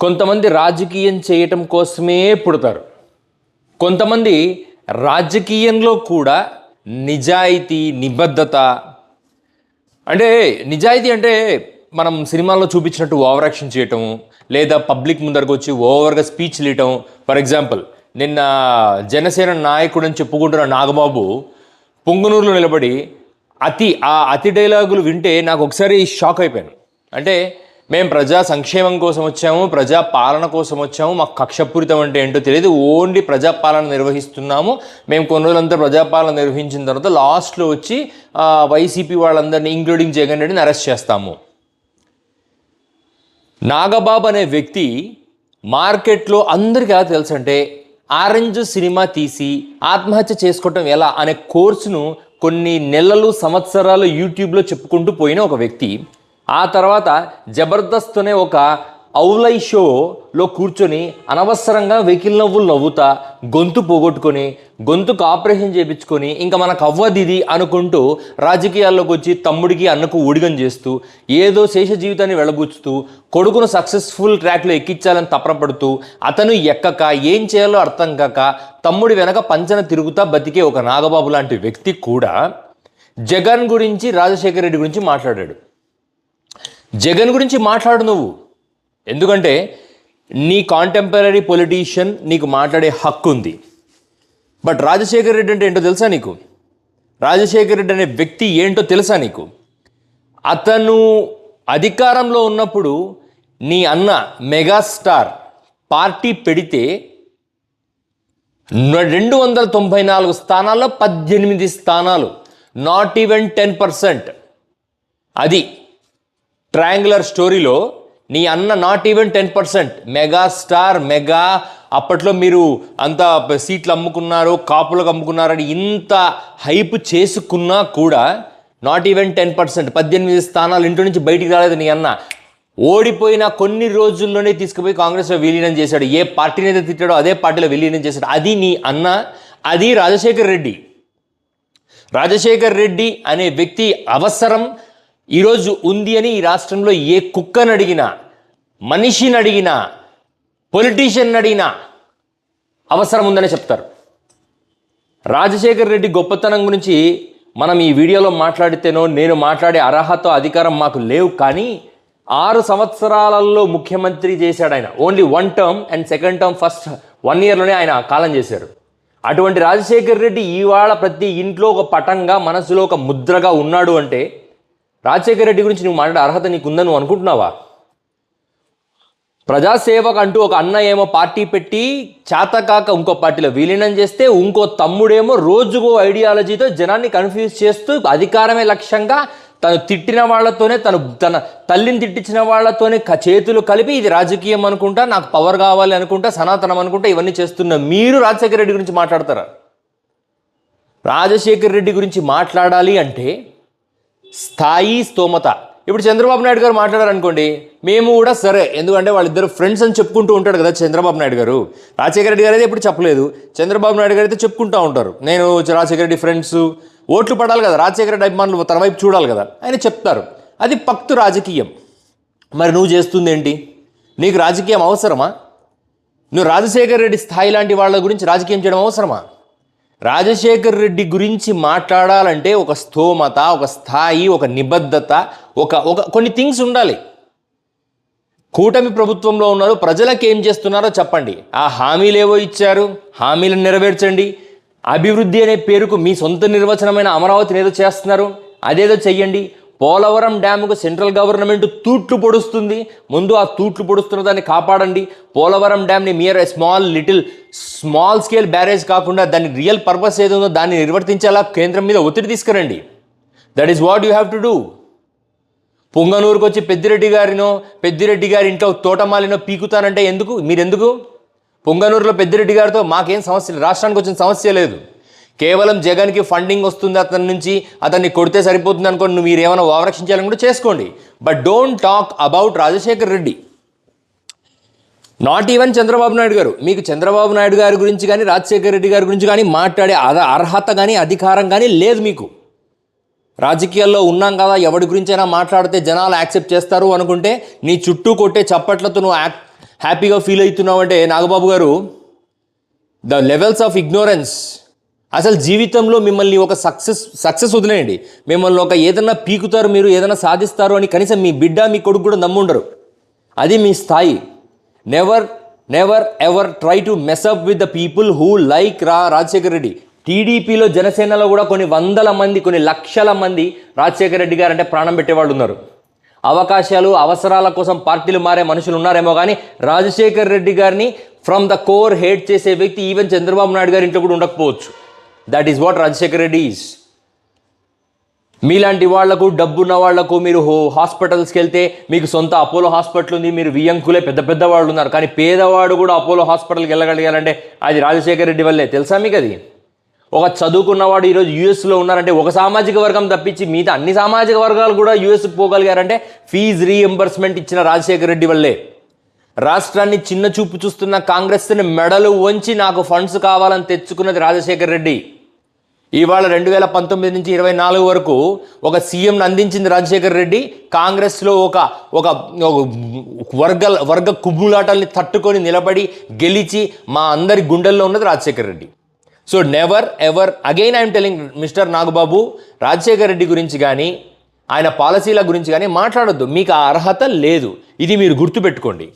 కొంతమంది రాజకీయం చేయటం కోసమే పుడతారు. కొంతమంది రాజకీయంలో కూడా నిజాయితీ నిబద్ధత అంటే నిజాయితీ అంటే మనం సినిమాల్లో చూపించినట్టు ఓవర్ యాక్షన్ చేయటం లేదా పబ్లిక్ ముందరకు వచ్చి ఓవర్గా స్పీచ్ ఇవ్వటం ఫర్ ఎగ్జాంపుల్ నిన్న జనసేన నాయకుడు అని చెప్పుకుంటున్న నాగబాబు పొంగునూరులో నిలబడి అతి ఆ అతి డైలాగులు వింటే నాకు ఒకసారి షాక్ అయిపోయాను. అంటే మేము ప్రజా సంక్షేమం కోసం వచ్చాము ప్రజా పాలన కోసం వచ్చాము మాకు కక్షపూరితం అంటే ఏంటో తెలియదు. ఓన్లీ ప్రజాపాలన నిర్వహిస్తున్నాము. మేము కొన్ని రోజులంతా ప్రజాపాలన నిర్వహించిన తర్వాత లాస్ట్లో వచ్చి వైసీపీ వాళ్ళందరినీ ఇంక్లూడింగ్ జగన్ రెడ్డిని అరెస్ట్ చేస్తాము. నాగబాబు అనే వ్యక్తి మార్కెట్లో అందరికీ ఎలా తెలుసు అంటే ఆరెంజ్ సినిమా తీసి ఆత్మహత్య చేసుకోవటం ఎలా అనే కోర్సును కొన్ని నెలలు సంవత్సరాలు యూట్యూబ్లో చెప్పుకుంటూ పోయిన ఒక వ్యక్తి. ఆ తర్వాత జబర్దస్త్ అనే ఒక ఔలై షోలో కూర్చొని అనవసరంగా వెకిల్ నవ్వులు నవ్వుతా గొంతు పోగొట్టుకొని గొంతుకు ఆపరేషన్ చేయించుకొని ఇంకా మనకు అవ్వదు ఇది అనుకుంటూ రాజకీయాల్లోకి వచ్చి తమ్ముడికి అన్నకు ఊడిగం చేస్తూ ఏదో శేష జీవితాన్ని వెళ్ళబుచ్చుతూ కొడుకును సక్సెస్ఫుల్ ట్రాక్లో ఎక్కించాలని తపనపడుతూ అతను ఎక్కక ఏం చేయాలో అర్థం కాక తమ్ముడి వెనక పంచన తిరుగుతా బతికే ఒక నాగబాబు లాంటి వ్యక్తి కూడా జగన్ గురించి రాజశేఖర రెడ్డి గురించి మాట్లాడాడు. జగన్ గురించి మాట్లాడు నువ్వు. ఎందుకంటే నీ కాంటెంపరీ పొలిటీషియన్ నీకు మాట్లాడే హక్కు ఉంది బట్ రాజశేఖర్ రెడ్డి అంటే ఏంటో తెలుసా నీకు? రాజశేఖర్ రెడ్డి అనే వ్యక్తి ఏంటో తెలుసా నీకు? అతను అధికారంలో ఉన్నప్పుడు నీ అన్న మెగాస్టార్ పార్టీ పెడితే రెండు వందల తొంభై నాలుగు స్థానాల్లో పద్దెనిమిది స్థానాలు. నాట్ ఈవెన్ టెన్ పర్సెంట్ అది ట్రయాంగులర్ స్టోరీలో నీ అన్న not even ten percent mega star mega అప్పట్లో మీరు అంత సీట్లు అమ్ముకున్నారు కాపులకు అమ్ముకున్నారని ఇంత హైప్ చేసుకున్నా కూడా నాట్ ఈవెన్ టెన్ పర్సెంట్ పద్దెనిమిది స్థానాలు ఇంటి నుంచి బయటికి రాలేదు నీ అన్న. ఓడిపోయిన కొన్ని రోజుల్లోనే తీసుకుపోయి కాంగ్రెస్లో విలీనం చేశాడు. ఏ పార్టీని అయితే తిట్టాడో అదే పార్టీలో విలీనం చేశాడు. అది నీ అన్న అది రాజశేఖర్ రెడ్డి. రాజశేఖర్ రెడ్డి అనే వ్యక్తి అవసరం ఈరోజు ఉంది అని ఈ రాష్ట్రంలో ఏ కుక్కను అడిగినా మనిషిని అడిగినా పొలిటీషియన్ అడిగినా అవసరం ఉందని చెప్తారు. రాజశేఖర్ రెడ్డి గొప్పతనం గురించి మనం ఈ వీడియోలో మాట్లాడితేనో నేను మాట్లాడే అర్హత అధికారం మాకు లేవు కానీ ఆరు సంవత్సరాలలో ముఖ్యమంత్రి చేశాడు ఆయన. Only one term and second term first one ఇయర్లోనే ఆయన కాలం చేశారు. అటువంటి రాజశేఖర్ రెడ్డి ఇవాళ ప్రతి ఇంట్లో ఒక పటంగా మనసులో ఒక ముద్రగా ఉన్నాడు అంటే రాజశేఖర రెడ్డి గురించి నువ్వు మాట్లాడే అర్హత నీకుందని నువ్వు అనుకుంటున్నావా? ప్రజాసేవకు అంటూ ఒక అన్న ఏమో పార్టీ పెట్టి చేతకాక ఇంకో పార్టీలో విలీనం చేస్తే ఇంకో తమ్ముడేమో రోజుకో ఐడియాలజీతో జనాన్ని కన్ఫ్యూజ్ చేస్తూ అధికారమే లక్ష్యంగా తను తిట్టిన వాళ్ళతోనే తను తన తల్లిని తిట్టించిన వాళ్ళతోనే క- చేతులు కలిపి ఇది రాజకీయం అనుకుంటా నాకు పవర్ కావాలి అనుకుంటా సనాతనం అనుకుంటా ఇవన్నీ చేస్తున్న మీరు రాజశేఖర రెడ్డి గురించి మాట్లాడతారా? రాజశేఖర్ రెడ్డి గురించి మాట్లాడాలి అంటే స్థాయి స్తోమత. ఇప్పుడు చంద్రబాబు నాయుడు గారు మాట్లాడారు అనుకోండి మేము కూడా సరే ఎందుకంటే వాళ్ళిద్దరు ఫ్రెండ్స్ అని చెప్పుకుంటూ ఉంటాడు కదా చంద్రబాబు నాయుడు గారు. రాజశేఖర రెడ్డి గారు అయితే ఎప్పుడు చెప్పలేదు. చంద్రబాబు నాయుడు గారు అయితే చెప్పుకుంటూ ఉంటారు. నేను రాజశేఖర రెడ్డి ఫ్రెండ్స్ ఓట్లు పడాలి కదా రాజశేఖర రెడ్డి అభిమానులు తన వైపు చూడాలి కదా ఆయన చెప్తారు. అది పక్తు రాజకీయం. మరి నువ్వు చేస్తుంది ఏంటి? నీకు రాజకీయం అవసరమా? నువ్వు రాజశేఖర రెడ్డి స్థాయి లాంటి వాళ్ళ గురించి రాజకీయం చేయడం అవసరమా? రాజశేఖర్ రెడ్డి గురించి మాట్లాడాలంటే ఒక స్థోమత ఒక స్థాయి ఒక నిబద్ధత ఒక ఒక కొన్ని థింగ్స్ ఉండాలి. కూటమి ప్రభుత్వంలో ఉన్నారు ప్రజలకు ఏం చేస్తున్నారో చెప్పండి. ఆ హామీలు ఏవో ఇచ్చారు హామీలను నెరవేర్చండి. అభివృద్ధి అనే పేరుకు మీ సొంత నిర్వచనమైన అమరావతిని ఏదో చేస్తున్నారు అదేదో చెయ్యండి. పోలవరం డ్యాముకు సెంట్రల్ గవర్నమెంట్ తూట్లు పొడుస్తుంది. ముందు ఆ తూట్లు పొడుస్తున్న దాన్ని కాపాడండి. Polavaram డ్యామ్ని mere small little small scale barrage కాకుండా దాని రియల్ పర్పస్ ఏదో ఉందో దాన్ని నిర్వర్తించేలా కేంద్రం మీద ఒత్తిడి తీసుకురండి. That is what you have to do పొంగనూరుకు వచ్చి పెద్దిరెడ్డి గారినో పెద్దిరెడ్డి గారి ఇంట్లో తోటమాలినో పీకుతానంటే ఎందుకు? మీరెందుకు? పొంగనూరులో పెద్దిరెడ్డి గారితో మాకేం సమస్య లేదు. రాష్ట్రానికి వచ్చిన సమస్య లేదు. కేవలం జగన్కి ఫండింగ్ వస్తుంది అతని నుంచి అతన్ని కొడితే సరిపోతుంది అనుకోండి నువ్వు మీరు ఏమైనా ఓవరక్షించాలని కూడా చేసుకోండి. But don't talk about Rajasekhar Reddy. Not even Chandrababu Naidu garu. మీకు చంద్రబాబు నాయుడు గారి గురించి కానీ రాజశేఖర్ రెడ్డి గారి గురించి కానీ మాట్లాడే అర్హత కానీ అధికారం కానీ లేదు మీకు. రాజకీయాల్లో ఉన్నాం కదా ఎవడి గురించైనా మాట్లాడితే జనాలు యాక్సెప్ట్ చేస్తారు అనుకుంటే నీ చుట్టూ కొట్టే చప్పట్లతో నువ్వు యాక్ హ్యాపీగా ఫీల్ అవుతున్నావు అంటే నాగబాబు గారు ద లెవెల్స్ ఆఫ్ ఇగ్నోరెన్స్ అసలు జీవితంలో మిమ్మల్ని ఒక సక్సెస్ సక్సెస్ వదిలేయండి. మిమ్మల్ని ఒక ఏదైనా పీకుతారు మీరు ఏదైనా సాధిస్తారు అని కనీసం మీ బిడ్డ మీ కొడుకు కూడా నమ్ముండరు. అది మీ స్థాయి. Never never ever try to mess up with the people who like రా రాజశేఖర్ రెడ్డి. టీడీపీలో జనసేనలో కూడా కొన్ని వందల మంది కొన్ని లక్షల మంది రాజశేఖర రెడ్డి గారు అంటే ప్రాణం పెట్టేవాళ్ళు ఉన్నారు. అవకాశాలు అవసరాల కోసం పార్టీలు మారే మనుషులు ఉన్నారేమో కానీ రాజశేఖర్ రెడ్డి గారిని ఫ్రమ్ ద కోర్ హేట్ చేసే వ్యక్తి ఈవెన్ చంద్రబాబు నాయుడు గారి ఇంట్లో కూడా ఉండకపోవచ్చు. That is what Rajasekhar Reddy is మీలాంటి వాళ్ళకు డబ్బున్న వాళ్ళకు మీరు హో- హాస్పిటల్స్కి వెళ్తే మీకు సొంత అపోలో హాస్పిటల్ ఉంది మీరు వియంకులే పెద్ద పెద్ద వాళ్ళు ఉన్నారు. కానీ పేదవాడు కూడా అపోలో హాస్పిటల్కి వెళ్ళగలిగారంటే అది రాజశేఖర రెడ్డి వల్లే. తెలుసా మీకు అది? ఒక చదువుకున్నవాడు ఈరోజు యూఎస్లో ఉన్నారంటే ఒక సామాజిక వర్గం తప్పించి మిగతా అన్ని సామాజిక వర్గాలు కూడా యూఎస్కి పోగలిగారంటే ఫీజు రీఎంబర్స్మెంట్ ఇచ్చిన రాజశేఖర రెడ్డి వల్లే. రాష్ట్రాన్ని చిన్న చూపు చూస్తున్న కాంగ్రెస్ని మెడలు వంచి నాకు ఫండ్స్ కావాలని తెచ్చుకున్నది రాజశేఖర్ రెడ్డి. ఇవాళ రెండు వేల పంతొమ్మిది నుంచి ఇరవై నాలుగు వరకు ఒక సీఎంను అందించింది రాజశేఖర్ రెడ్డి. కాంగ్రెస్లో ఒక ఒక వర్గ వర్గ కుమ్ములాటల్ని తట్టుకొని నిలబడి గెలిచి మా అందరి గుండెల్లో ఉన్నది Rajasekhar Reddy. So never ever again I'm telling mister Nagababu Rajasekhar Reddy గురించి కానీ ఆయన పాలసీల గురించి కానీ మాట్లాడొద్దు. మీకు ఆ అర్హత లేదు. ఇది మీరు గుర్తుపెట్టుకోండి.